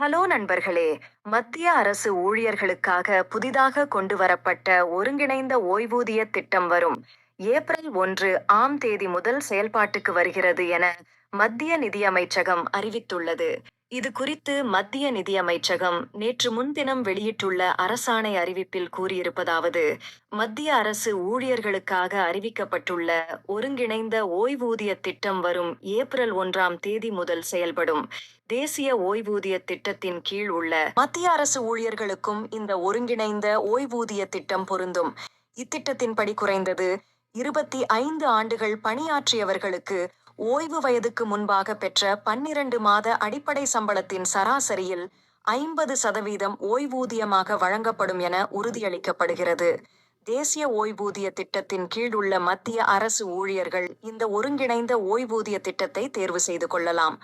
Hello நண்பர்களே. மத்திய அரசு ஊழியர்களுக்காக புதிதாக கொண்டு வரப்பட்ட ஒருங்கிணைந்த ஓய்வூதிய திட்டம் வரும். ஏப்ரல் ஒன்று ஆம் தேதி முதல் செயல்பாட்டுக்கு வருகிறது என மத்திய நிதியமைச்சகம் அறிவித்துள்ளது. இது குறித்து மத்திய நிதியமைச்சகம் நேற்று முன்தினம் வெளியிட்டுள்ள அரசாணை அறிவிப்பில் கூறியிருப்பதாவது மத்திய அரசு ஊழியர்களுக்காக அறிவிக்கப்பட்டுள்ள ஒருங்கிணைந்த ஓய்வூதிய திட்டம் வரும் ஏப்ரல் ஒன்றாம் தேதி முதல் செயல்படும். தேசிய ஓய்வூதிய திட்டத்தின் கீழ் உள்ள மத்திய அரசு ஊழியர்களுக்கும் இந்த ஒருங்கிணைந்த ஓய்வூதிய திட்டம் பொருந்தும். இத்திட்டத்தின்படி குறைந்தது இருபத்தி ஐந்து ஆண்டுகள் பணியாற்றியவர்களுக்கு ஓய்வு வயதுக்கு முன்பாக பெற்ற பன்னிரண்டு மாத அடிப்படை சம்பளத்தின் சராசரியில் ஐம்பது சதவீதம் ஓய்வூதியமாக வழங்கப்படும் என உறுதியளிக்கப்படுகிறது. தேசிய ஓய்வூதிய திட்டத்தின் கீழ் உள்ள மத்திய அரசு ஊழியர்கள் இந்த ஒருங்கிணைந்த ஓய்வூதிய திட்டத்தை தேர்வு செய்து கொள்ளலாம்.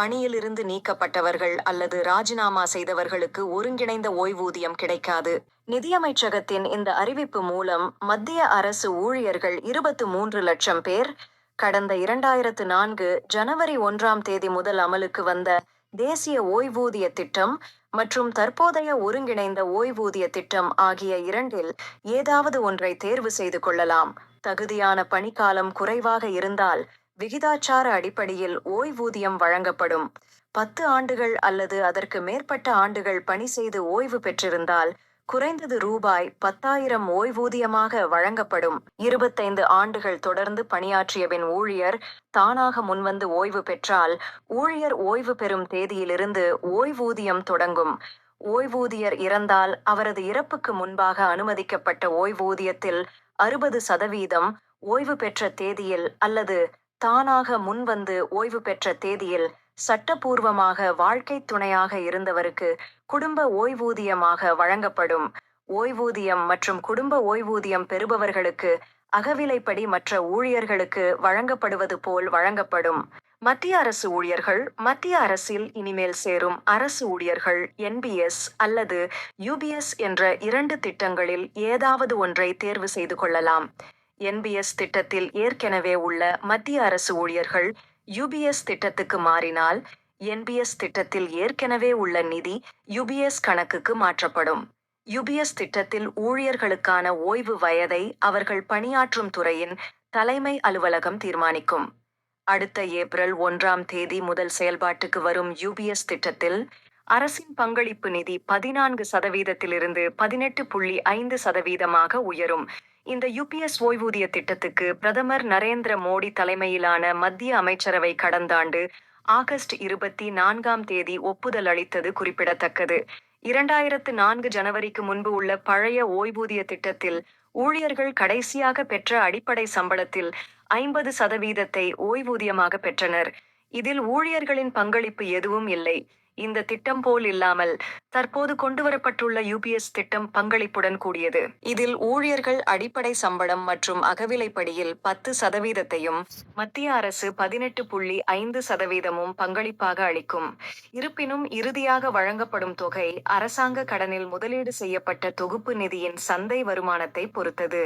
பணியிலிருந்து நீக்கப்பட்டவர்கள் அல்லது ராஜினாமா செய்தவர்களுக்கு ஒருங்கிணைந்த ஓய்வூதியம் கிடைக்காது. நிதியமைச்சகத்தின் இந்த அறிவிப்பு மூலம் மத்திய அரசு ஊழியர்கள் இருபத்து மூன்று லட்சம் பேர் கடந்த இரண்டாயிரத்து நான்கு ஜனவரி ஒன்றாம் தேதி முதல் அமலுக்கு வந்த தேசிய ஓய்வூதிய திட்டம் மற்றும் தற்போதைய ஒருங்கிணைந்த ஓய்வூதிய திட்டம் ஆகிய இரண்டில் ஏதாவது ஒன்றை தேர்வு செய்து கொள்ளலாம். தகுதியான பணிக்காலம் குறைவாக இருந்தால் விகிதாச்சார அடிப்படையில் ஓய்வூதியம் வழங்கப்படும். பத்து ஆண்டுகள் அல்லது அதற்கு மேற்பட்ட ஆண்டுகள் பணி செய்து ஓய்வு பெற்றிருந்தால் குறைந்தது ரூபாய் பத்தாயிரம் ஓய்வூதியமாக வழங்கப்படும். இருபத்தைந்து ஆண்டுகள் தொடர்ந்து பணியாற்றியபின் ஊழியர் தானாக முன்வந்து ஓய்வு பெற்றால் ஊழியர் ஓய்வு பெறும் தேதியிலிருந்து ஓய்வூதியம் தொடங்கும். ஓய்வூதியர் இறந்தால் அவரது இறப்புக்கு முன்பாக அனுமதிக்கப்பட்ட ஓய்வூதியத்தில் அறுபது சதவீதம் ஓய்வு பெற்ற தேதியில் அல்லது தானாக முன்வந்து ஓய்வு பெற்ற தேதியில் சட்டபூர்வமாக வாழ்க்கை துணையாக இருந்தவருக்கு குடும்ப ஓய்வூதியமாக வழங்கப்படும். ஓய்வூதியம் மற்றும் குடும்ப ஓய்வூதியம் பெறுபவர்களுக்கு அகவிலைப்படி மற்ற ஊழியர்களுக்கு வழங்கப்படுவது போல் வழங்கப்படும். மத்திய அரசு ஊழியர்கள் மத்திய அரசில் இனிமேல் சேரும் அரசு ஊழியர்கள் என்பிஎஸ் அல்லது யுபிஎஸ் என்ற இரண்டு திட்டங்களில் ஏதாவது ஒன்றை தேர்வு செய்து கொள்ளலாம். என்பிஎஸ் திட்டத்தில் ஏற்கனவே உள்ள மத்திய அரசு ஊழியர்கள் யுபிஎஸ் திட்டத்துக்கு மாறினால் என்பிஎஸ் திட்டத்தில் ஏற்கனவே உள்ள நிதி யுபிஎஸ் கணக்குக்கு மாற்றப்படும். யுபிஎஸ் திட்டத்தில் ஊழியர்களுக்கான ஓய்வு வயதை அவர்கள் பணியாற்றும் துறையின் தலைமை அலுவலகம் தீர்மானிக்கும். அடுத்த ஏப்ரல் ஒன்றாம் தேதி முதல் செயல்பாட்டுக்கு வரும் யுபிஎஸ் திட்டத்தில் அரசின் பங்களிப்பு நிதி பதினான்கு சதவீதத்திலிருந்து பதினெட்டு புள்ளி ஐந்து சதவீதமாக உயரும். இந்த யுபிஎஸ் ஓய்வூதிய திட்டத்துக்கு பிரதமர் நரேந்திர மோடி தலைமையிலான மத்திய அமைச்சரவை கடந்த ஆண்டு ஆகஸ்ட் இருபத்தி நான்காம் தேதி ஒப்புதல் அளித்தது குறிப்பிடத்தக்கது. இரண்டாயிரத்து நான்கு ஜனவரிக்கு முன்பு உள்ள பழைய ஓய்வூதிய திட்டத்தில் ஊழியர்கள் கடைசியாக பெற்ற அடிப்படை சம்பளத்தில் ஐம்பது சதவீதத்தை ஓய்வூதியமாக பெற்றனர். இதில் ஊழியர்களின் பங்களிப்பு எதுவும் இல்லை. இந்த திட்டம் போல் இல்லாமல் தற்போது கொண்டுவரப்பட்டுள்ள யூபிஎஸ் திட்டம் பங்களிப்புடன் கூடியது. இதில் ஊழியர்கள் அடிப்படை சம்பளம் மற்றும் அகவிலைப்படியில் பத்து சதவீதத்தையும் மத்திய அரசு பதினெட்டு புள்ளி ஐந்து சதவீதமும் பங்களிப்பாக அளிக்கும். இருப்பினும் இறுதியாக வழங்கப்படும் தொகை அரசாங்க கடனில் முதலீடு செய்யப்பட்ட தொகுப்பு நிதியின் சந்தை வருமானத்தை பொறுத்தது.